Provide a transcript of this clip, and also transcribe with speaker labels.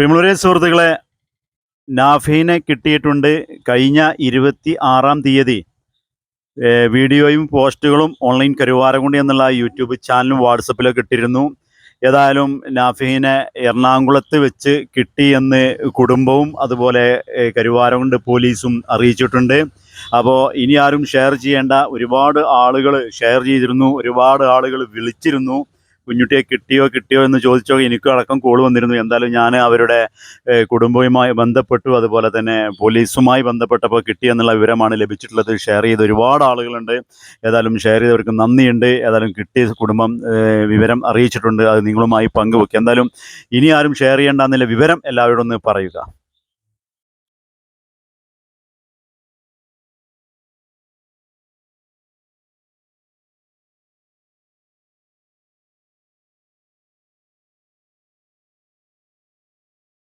Speaker 1: പ്രിമുളരെ സുഹൃത്തുക്കളെ നാഫീനെ കിട്ടിയിട്ടുണ്ട് കഴിഞ്ഞ ഇരുപത്തി ആറാം തീയതി. വീഡിയോയും പോസ്റ്റുകളും ഓൺലൈൻ കരുവാരകുണ്ടി എന്നുള്ള യൂട്യൂബ് ചാനലും വാട്സപ്പിലൊക്കെ ഇട്ടിരുന്നു. ഏതായാലും നാഫീനെ എറണാകുളത്ത് വെച്ച് കിട്ടിയെന്ന് കുടുംബവും അതുപോലെ കരുവാരകുണ്ട് പോലീസും അറിയിച്ചിട്ടുണ്ട്. അപ്പോൾ ഇനി ആരും ഷെയർ ചെയ്യേണ്ട ഒരുപാട് ആളുകൾ ഷെയർ ചെയ്തിരുന്നു ഒരുപാട് ആളുകൾ വിളിച്ചിരുന്നു. കുഞ്ഞുട്ടിയെ കിട്ടിയോ കിട്ടിയോ എന്ന് ചോദിച്ചോ എനിക്കും അടക്കം കോൾ വന്നിരുന്നു. എന്തായാലും ഞാൻ അവരുടെ കുടുംബവുമായി ബന്ധപ്പെട്ടു. അതുപോലെ തന്നെ പോലീസുമായി ബന്ധപ്പെട്ടപ്പോൾ കിട്ടിയെന്നുള്ള വിവരമാണ് ലഭിച്ചിട്ടുള്ളത്. ഷെയർ ചെയ്ത് ഒരുപാട് ആളുകളുണ്ട്. ഏതായാലും ഷെയർ ചെയ്തവർക്ക് നന്ദിയുണ്ട്. ഏതായാലും കിട്ടിയ കുടുംബം വിവരം അറിയിച്ചിട്ടുണ്ട്. അത് നിങ്ങളുമായി പങ്കുവെക്കുക എന്തായാലും ഇനി ആരും ഷെയർ ചെയ്യേണ്ട എന്നുള്ള വിവരം എല്ലാവരോടും ഒന്ന് പറയുക.